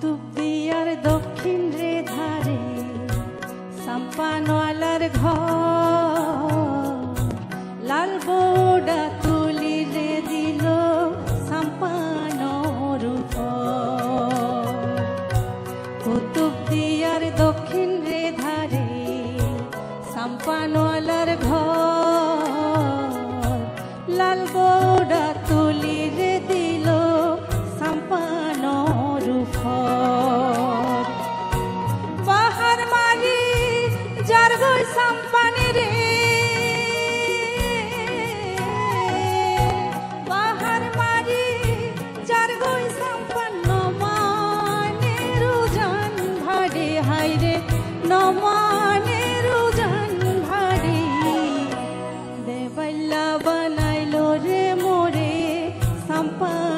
দিয়ার দক্ষিণ রে ধারে সাম্পানওয়ালার ঘর লাল বোডা সাম্পানর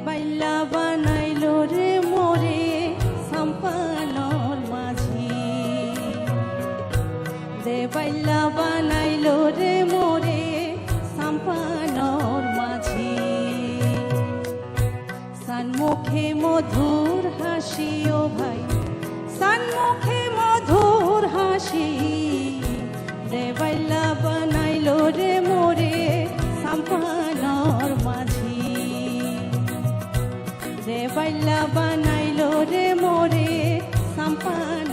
দেবাইল্লা বানাইলো রে মোরে সাম্পানর মাঝি। দেবাইল্লা বানাইলো রে মোরে মাঝি। সানমুখে মধুর হাসি ও ভাই সানমুখে মধুর হাসি। দেবাইল্লা বানাইলো রে মোরে সাম্পানর